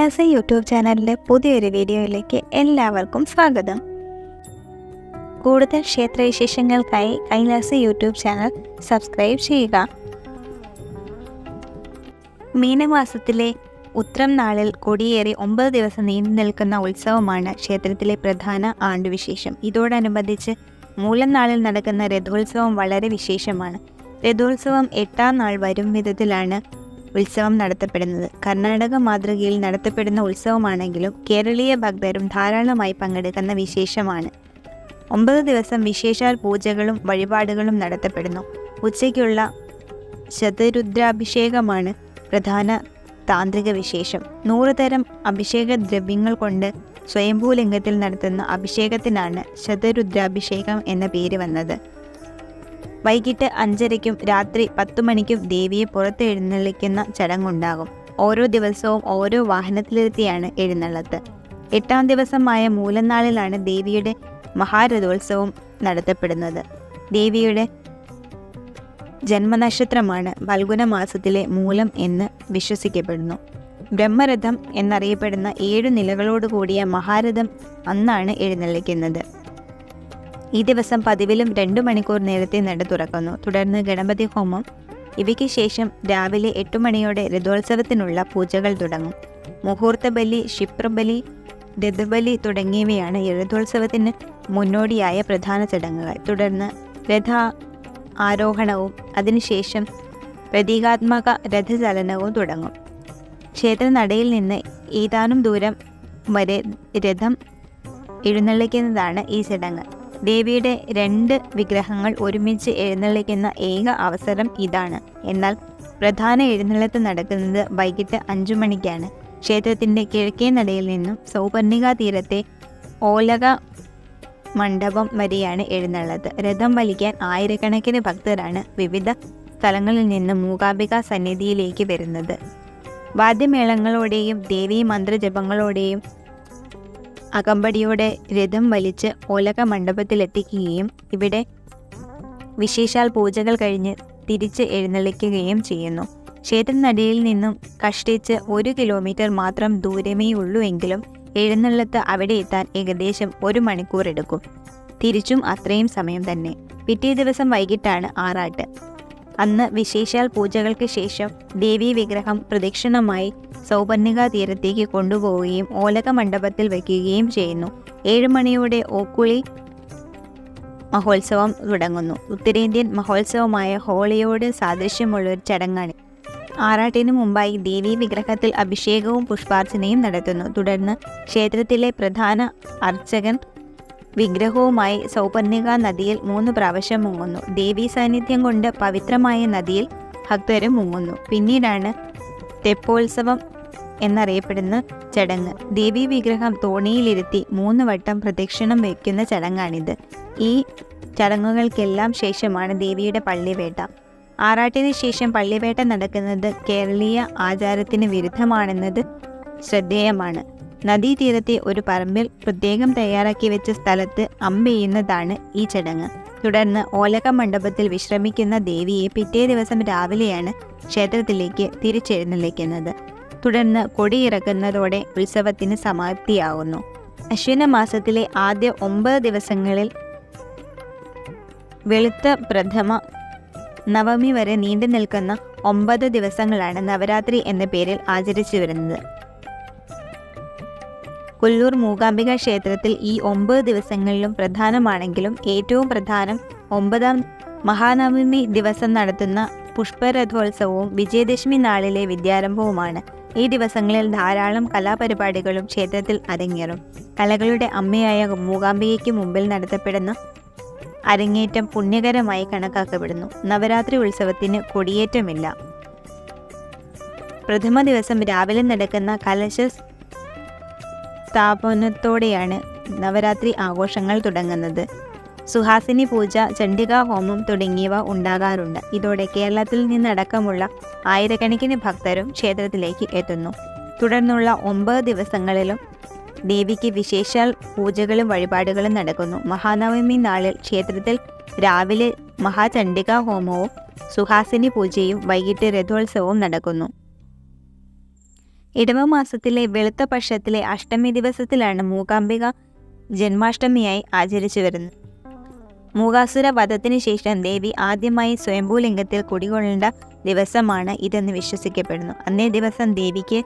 Kailasa YouTube ചാനലിലെ പുതിയൊരു വീഡിയോയിലേക്ക് എല്ലാവർക്കും സ്വാഗതം. കൂടുതൽ ക്ഷേത്രവിശേഷങ്ങൾക്കായി കൈലാസ യൂട്യൂബ് ചാനൽ സബ്സ്ക്രൈബ് ചെയ്യുക. മീനമാസത്തിലെ ഉത്രം നാളിൽ കൊടിയേറി ഒമ്പത് ദിവസം നീണ്ടു നിൽക്കുന്ന ഉത്സവമാണ് ക്ഷേത്രത്തിലെ പ്രധാന ആണ്ടുവിശേഷം. ഇതോടനുബന്ധിച്ച് മൂലം നാളിൽ നടക്കുന്ന രഥോത്സവം വളരെ വിശേഷമാണ്. രഥോത്സവം എട്ടാം നാൾ വരും വിധത്തിലാണ് ഉത്സവം നടത്തപ്പെടുന്നത്. കർണാടക മാതൃകയിൽ നടത്തപ്പെടുന്ന ഉത്സവമാണെങ്കിലും കേരളീയ ഭക്തരും ധാരാളമായി പങ്കെടുക്കുന്ന വിശേഷമാണ്. ഒമ്പത് ദിവസം വിശേഷാൽ പൂജകളും വഴിപാടുകളും നടത്തപ്പെടുന്നു. ഉച്ചയ്ക്കുള്ള ശതരുദ്രാഭിഷേകമാണ് പ്രധാന താന്ത്രിക വിശേഷം. നൂറ് തരം അഭിഷേക ദ്രവ്യങ്ങൾ കൊണ്ട് സ്വയംഭൂലിംഗത്തിൽ നടത്തുന്ന അഭിഷേകത്തിനാണ് ശതരുദ്രാഭിഷേകം എന്ന പേര് വന്നത്. വൈകിട്ട് അഞ്ചരയ്ക്കും രാത്രി പത്തു മണിക്കും ദേവിയെ പുറത്ത് എഴുന്നള്ളിക്കുന്ന ചടങ്ങുണ്ടാകും. ഓരോ ദിവസവും ഓരോ വാഹനത്തിലിരുത്തിയാണ് എഴുന്നള്ളത്ത്. എട്ടാം ദിവസമായ മൂലനാളിലാണ് ദേവിയുടെ മഹാരഥോത്സവം നടത്തപ്പെടുന്നത്. ദേവിയുടെ ജന്മനക്ഷത്രമാണ് ഫൽഗുന മാസത്തിലെ മൂലം എന്ന് വിശ്വസിക്കപ്പെടുന്നു. ബ്രഹ്മരഥം എന്നറിയപ്പെടുന്ന ഏഴു നിലകളോടുകൂടിയ മഹാരഥം അന്നാണ് എഴുന്നള്ളിക്കുന്നത്. ഈ ദിവസം പതിവിലും രണ്ടു മണിക്കൂർ നേരത്തെ നട തുറക്കുന്നു. തുടർന്ന് ഗണപതി ഹോമം. ഇവയ്ക്ക് ശേഷം രാവിലെ എട്ടു മണിയോടെ രഥോത്സവത്തിനുള്ള പൂജകൾ തുടങ്ങും. മുഹൂർത്തബലി ക്ഷിപ്രബലി രഥബലി തുടങ്ങിയവയാണ് രഥോത്സവത്തിന് മുന്നോടിയായ പ്രധാന ചടങ്ങുകൾ. തുടർന്ന് രഥ ആരോഹണവും അതിനുശേഷം പ്രതീകാത്മക രഥചലനവും തുടങ്ങും. ക്ഷേത്രനടയിൽ നിന്ന് ഏതാനും ദൂരം വരെ രഥം എഴുന്നള്ളിക്കുന്നതാണ് ഈ ചടങ്ങ്. ദേവിയുടെ രണ്ട് വിഗ്രഹങ്ങൾ ഒരുമിച്ച് എഴുന്നള്ളിക്കുന്ന ഏക അവസരം ഇതാണ്. എന്നാൽ പ്രധാന എഴുന്നള്ളത്ത് നടക്കുന്നത് വൈകിട്ട് അഞ്ചു മണിക്കാണ്. ക്ഷേത്രത്തിന്റെ കിഴക്കേ നടയിൽ നിന്നും സൗപർണിക തീരത്തെ ഓലക മണ്ഡപം വരെയാണ് എഴുന്നള്ളത്. രഥം വലിക്കാൻ ആയിരക്കണക്കിന് ഭക്തരാണ് വിവിധ സ്ഥലങ്ങളിൽ നിന്ന് മൂകാംബിക സന്നിധിയിലേക്ക് വരുന്നത്. വാദ്യമേളങ്ങളോടെയും ദേവീ മന്ത്രജപങ്ങളോടെയും അകമ്പടിയോടെ രഥം വലിച്ച് ഓലക മണ്ഡപത്തിലെത്തിക്കുകയും ഇവിടെ വിശേഷാൽ പൂജകൾ കഴിഞ്ഞ് തിരിച്ച് എഴുന്നള്ളിക്കുകയും ചെയ്യുന്നു. ക്ഷേത്രനടിയിൽ നിന്നും കഷ്ടിച്ച് ഒരു കിലോമീറ്റർ മാത്രം ദൂരമേ ഉള്ളൂ എങ്കിലും എഴുന്നള്ളത്ത് അവിടെ എത്താൻ ഏകദേശം ഒരു മണിക്കൂർ എടുക്കും. തിരിച്ചും അത്രയും സമയം തന്നെ. പിറ്റേ ദിവസം വൈകിട്ടാണ് ആറാട്ട്. അന്ന് വിശേഷാൽ പൂജകൾക്ക് ശേഷം ദേവീ വിഗ്രഹം പ്രദക്ഷിണമായി സൗപർണിക തീരത്തേക്ക് കൊണ്ടുപോവുകയും ഓലക മണ്ഡപത്തിൽ വയ്ക്കുകയും ചെയ്യുന്നു. ഏഴുമണിയോടെ ഓക്കുളി മഹോത്സവം തുടങ്ങുന്നു. ഉത്തരേന്ത്യൻ മഹോത്സവമായ ഹോളിയോട് സാദൃശ്യമുള്ള ഒരു ചടങ്ങാണ്. ആറാട്ടിനു മുമ്പായി ദേവീ വിഗ്രഹത്തിൽ അഭിഷേകവും പുഷ്പാർച്ചനയും നടത്തുന്നു. തുടർന്ന് ക്ഷേത്രത്തിലെ പ്രധാന അർച്ചകൻ വിഗ്രഹവുമായി സൗപർണിക നദിയിൽ മൂന്ന് പ്രാവശ്യം മുങ്ങുന്നു. ദേവീ സാന്നിധ്യം കൊണ്ട് പവിത്രമായ നദിയിൽ ഭക്തരും മുങ്ങുന്നു. പിന്നീടാണ് തെപ്പോത്സവം എന്നറിയപ്പെടുന്ന ചടങ്ങ്. ദേവി വിഗ്രഹം തോണിയിലിരുത്തി മൂന്ന് വട്ടം പ്രദക്ഷിണം വയ്ക്കുന്ന ചടങ്ങാണിത്. ഈ ചടങ്ങുകൾക്കെല്ലാം ശേഷമാണ് ദേവിയുടെ പള്ളിവേട്ട. ആറാട്ടിന് ശേഷം പള്ളിവേട്ട നടക്കുന്നത് കേരളീയ ആചാരത്തിന് വിരുദ്ധമാണെന്നത് ശ്രദ്ധേയമാണ്. നദീതീരത്തെ ഒരു പറമ്പിൽ പ്രത്യേകം തയ്യാറാക്കി വെച്ച സ്ഥലത്ത് അമ്പെയ്യുന്നതാണ് ഈ ചടങ്ങ്. തുടർന്ന് ഓലക മണ്ഡപത്തിൽ വിശ്രമിക്കുന്ന ദേവിയെ പിറ്റേ ദിവസം രാവിലെയാണ് ക്ഷേത്രത്തിലേക്ക് തിരിച്ചെഴുന്നള്ളിക്കുന്നത്. തുടർന്ന് കൊടിയിറക്കുന്നതോടെ ഉത്സവത്തിന് സമാപ്തിയാകുന്നു അശ്വിന മാസത്തിലെ ആദ്യ ഒമ്പത് ദിവസങ്ങളിൽ വെളുത്ത പ്രഥമ നവമി വരെ നീണ്ടു നിൽക്കുന്ന ഒമ്പത് ദിവസങ്ങളാണ് നവരാത്രി എന്ന പേരിൽ ആചരിച്ചു വരുന്നത്. കൊല്ലൂർ മൂകാംബിക ക്ഷേത്രത്തിൽ ഈ ഒമ്പത് ദിവസങ്ങളിലും പ്രധാനമാണെങ്കിലും ഏറ്റവും പ്രധാനം ഒമ്പതാം മഹാനവമി ദിവസം നടത്തുന്ന പുഷ്പരഥോത്സവവും വിജയദശമി നാളിലെ വിദ്യാരംഭവുമാണ്. ഈ ദിവസങ്ങളിൽ ധാരാളം കലാപരിപാടികളും ക്ഷേത്രത്തിൽ അരങ്ങേറും. കലകളുടെ അമ്മയായ മൂകാംബികയ്ക്ക് മുമ്പിൽ നടത്തപ്പെടുന്ന അരങ്ങേറ്റം പുണ്യകരമായി കണക്കാക്കപ്പെടുന്നു. നവരാത്രി ഉത്സവത്തിന് കൊടിയേറ്റമില്ല. പ്രഥമ ദിവസം രാവിലെ നടക്കുന്ന കലശ സ്ഥാപനത്തോടെയാണ് നവരാത്രി ആഘോഷങ്ങൾ തുടങ്ങുന്നത്. സുഹാസിനി പൂജ ചണ്ഡികാ ഹോമം തുടങ്ങിയവ ഉണ്ടാകാറുണ്ട്. ഇതോടെ കേരളത്തിൽ നിന്നടക്കമുള്ള ആയിരക്കണക്കിന് ഭക്തരും ക്ഷേത്രത്തിലേക്ക് എത്തുന്നു. തുടർന്നുള്ള ഒമ്പത് ദിവസങ്ങളിലും ദേവിക്ക് വിശേഷാൽ പൂജകളും വഴിപാടുകളും നടക്കുന്നു. മഹാനവമി നാളിൽ ക്ഷേത്രത്തിൽ രാവിലെ മഹാചണ്ഡികാ ഹോമവും സുഹാസിനി പൂജയും വൈകിട്ട് രഥോത്സവവും നടക്കുന്നു. ഇടവമാസത്തിലെ വെളുത്ത പക്ഷത്തിലെ അഷ്ടമി ദിവസത്തിലാണ് മൂകാംബിക ജന്മാഷ്ടമിയായി ആചരിച്ചു വരുന്നത്. മൂകാസുര വധത്തിന് ശേഷം ദേവി ആദ്യമായി സ്വയംഭൂലിംഗത്തിൽ കുടികൊള്ളേണ്ട ദിവസമാണ് ഇതെന്ന് വിശ്വസിക്കപ്പെടുന്നു. അന്നേ ദിവസം ദേവിക്ക്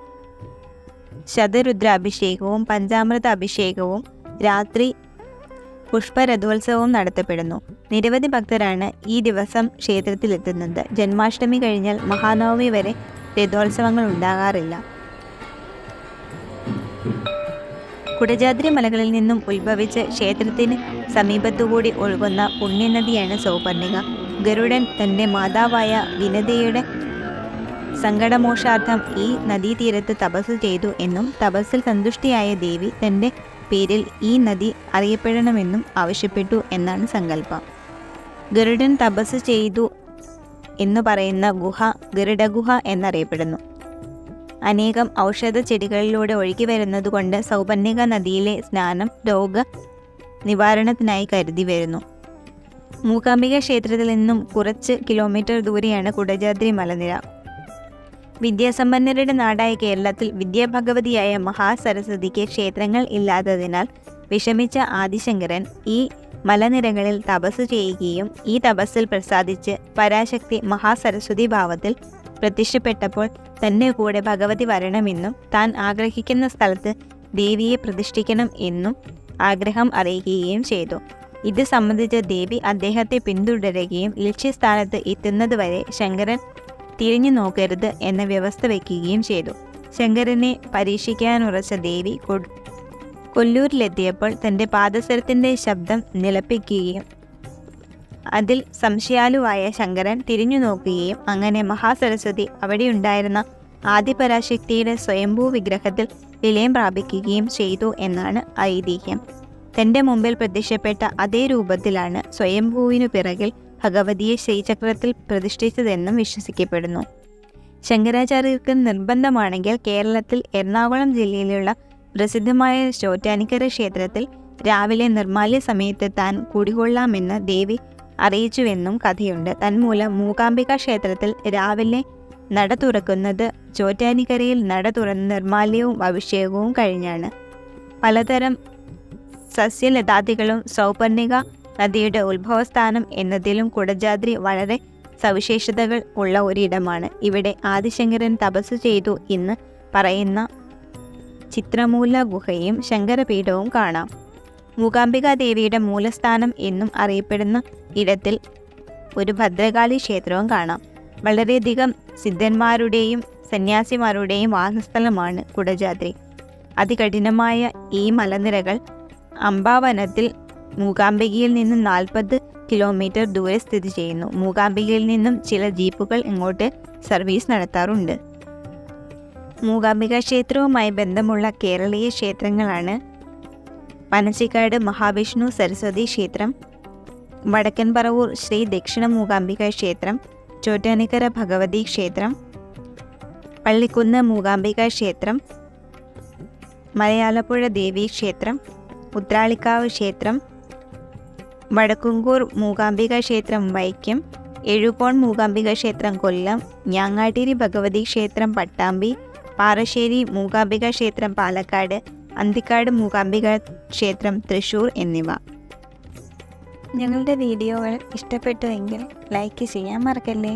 ശതരുദ്രാഭിഷേകവും പഞ്ചാമൃത അഭിഷേകവും രാത്രി പുഷ്പരഥോത്സവവും നടത്തപ്പെടുന്നു. നിരവധി ഭക്തരാണ് ഈ ദിവസം ക്ഷേത്രത്തിലെത്തുന്നത്. ജന്മാഷ്ടമി കഴിഞ്ഞാൽ മഹാനവമി വരെ രഥോത്സവങ്ങൾ ഉണ്ടാകാറില്ല. കുടജാദ്രി മലകളിൽ നിന്നും ഉത്ഭവിച്ച് ക്ഷേത്രത്തിന് സമീപത്തുകൂടി ഒഴുകുന്ന പുണ്യനദിയാണ് സൗപർണിക ഗരുഡൻ തന്റെ മാതാവായ വിനതയുടെ സങ്കടമോഷാർത്ഥം ഈ നദീതീരത്ത് തപസ് ചെയ്തു എന്നും തപസ്സിൽ സന്തുഷ്ടിയായ ദേവി തന്റെ പേരിൽ ഈ നദി അറിയപ്പെടണമെന്നും ആവശ്യപ്പെട്ടു എന്നാണ് സങ്കല്പം. ഗരുഡൻ തപസ് ചെയ്തു എന്ന് പറയുന്ന ഗുഹ ഗരുഡഗുഹ എന്നറിയപ്പെടുന്നു. അനേകം ഔഷധ ചെടികളിലൂടെ ഒഴുകി വരുന്നതുകൊണ്ട് സൗപർണിക നദിയിലെ സ്നാനം രോഗ നിവാരണത്തിനായി കരുതി വരുന്നു. മൂകാംബിക ക്ഷേത്രത്തിൽ നിന്നും കുറച്ച് കിലോമീറ്റർ ദൂരെയാണ് കുടജാദ്രി മലനിര. വിദ്യാസമ്പന്നരുടെ നാടായ കേരളത്തിൽ വിദ്യാഭഗവതിയായ മഹാസരസ്വതിക്ക് ക്ഷേത്രങ്ങൾ ഇല്ലാത്തതിനാൽ വിഷമിച്ച ആദിശങ്കരൻ ഈ മലനിരകളിൽ തപസ് ചെയ്യുകയും ഈ തപസ്സിൽ പ്രസാദിച്ച് പരാശക്തി മഹാസരസ്വതി ഭാവത്തിൽ പ്രത്യക്ഷപ്പെട്ടപ്പോൾ തന്റെ കൂടെ ഭഗവതി വരണമെന്നും താൻ ആഗ്രഹിക്കുന്ന സ്ഥലത്ത് ദേവിയെ പ്രതിഷ്ഠിക്കണം എന്നും ആഗ്രഹം അറിയിക്കുകയും ചെയ്തു. ഇത് സംബന്ധിച്ച ദേവി അദ്ദേഹത്തെ പിന്തുടരുകയും ലക്ഷ്യസ്ഥാനത്ത് എത്തുന്നതുവരെ ശങ്കരൻ തിരിഞ്ഞു നോക്കരുത് എന്ന വ്യവസ്ഥ വയ്ക്കുകയും ചെയ്തു. ശങ്കരനെ പരീക്ഷിക്കാനുറച്ച ദേവി കൊല്ലൂരിലെത്തിയപ്പോൾ തന്റെ പാദസരത്തിന്റെ ശബ്ദം നിലപ്പിക്കുകയും അതിൽ സംശയാലുവായ ശങ്കരൻ തിരിഞ്ഞു നോക്കുകയും അങ്ങനെ മഹാസരസ്വതി അവിടെയുണ്ടായിരുന്ന ആദിപരാശക്തിയുടെ സ്വയംഭൂ വിഗ്രഹത്തിൽ വിലയം പ്രാപിക്കുകയും ചെയ്തു എന്നാണ് ഐതിഹ്യം. തന്റെ മുമ്പിൽ പ്രത്യക്ഷപ്പെട്ട അതേ രൂപത്തിലാണ് സ്വയംഭൂവിനു പിറകിൽ ഭഗവതിയെ ശ്രീചക്രത്തിൽ പ്രതിഷ്ഠിച്ചതെന്നും വിശ്വസിക്കപ്പെടുന്നു. ശങ്കരാചാര്യർക്ക് നിർബന്ധമാണെങ്കിൽ കേരളത്തിൽ എറണാകുളം ജില്ലയിലുള്ള പ്രസിദ്ധമായ ചോറ്റാനിക്കര ക്ഷേത്രത്തിൽ രാവിലെ നിർമാല്യ സമയത്ത് താൻ കുടികൊള്ളാമെന്ന് ദേവി അറിയിച്ചുവെന്നും കഥയുണ്ട്. തന്മൂലം മൂകാംബിക ക്ഷേത്രത്തിൽ രാവിലെ നട തുറക്കുന്നത് ചോറ്റാനിക്കരയിൽ നട തുറന്ന് നിർമാല്യവും അഭിഷേകവും കഴിഞ്ഞാണ്. പലതരം സസ്യലതാദികളും സൗപർണിക നദിയുടെ ഉത്ഭവസ്ഥാനം എന്നതിലും കുടജാദ്രി വളരെ സവിശേഷതകൾ ഉള്ള ഒരിടമാണ്. ഇവിടെ ആദിശങ്കരൻ തപസ് ചെയ്തു എന്ന് പറയുന്ന ചിത്രമൂല ഗുഹയും ശങ്കരപീഠവും കാണാം. മൂകാംബിക ദേവിയുടെ മൂലസ്ഥാനം എന്നും അറിയപ്പെടുന്ന ഇടത്തിൽ ഒരു ഭദ്രകാളി ക്ഷേത്രവും കാണാം. വളരെയധികം സിദ്ധന്മാരുടെയും സന്യാസിമാരുടെയും വാസസ്ഥലമാണ് കുടജാദ്രി. അതികഠിനമായ ഈ മലനിരകൾ അംബാവനത്തിൽ മൂകാംബികയിൽ നിന്നും നാൽപ്പത് കിലോമീറ്റർ ദൂരെ സ്ഥിതി ചെയ്യുന്നു. മൂകാംബികയിൽ നിന്നും ചില ജീപ്പുകൾ ഇങ്ങോട്ട് സർവീസ് നടത്താറുണ്ട്. മൂകാംബിക ക്ഷേത്രവുമായി ബന്ധമുള്ള കേരളീയ ക്ഷേത്രങ്ങളാണ് പനച്ചിക്കാട് മഹാവിഷ്ണു സരസ്വതി ക്ഷേത്രം വടക്കൻ പറവൂർ ശ്രീ ദക്ഷിണ മൂകാംബിക ക്ഷേത്രം ചോറ്റാനിക്കര ഭഗവതി ക്ഷേത്രം പള്ളിക്കുന്ന് മൂകാംബിക ക്ഷേത്രം മലയാളപ്പുഴ ദേവി ക്ഷേത്രം ഉത്രാളിക്കാവ് ക്ഷേത്രം വടക്കുംകൂർ മൂകാംബിക ക്ഷേത്രം വൈക്കം എഴുകോൺ മൂകാംബിക ക്ഷേത്രം കൊല്ലം ഞാങ്ങാട്ടിരി ഭഗവതി ക്ഷേത്രം പട്ടാമ്പി പാറശ്ശേരി മൂകാംബിക ക്ഷേത്രം പാലക്കാട് അന്തിക്കാട് മൂകാംബിക ക്ഷേത്രം തൃശൂർ എന്നിവ. ഞങ്ങളുടെ വീഡിയോകൾ ഇഷ്ടപ്പെട്ടുവെങ്കിൽ ലൈക്ക് ചെയ്യാൻ മറക്കല്ലേ?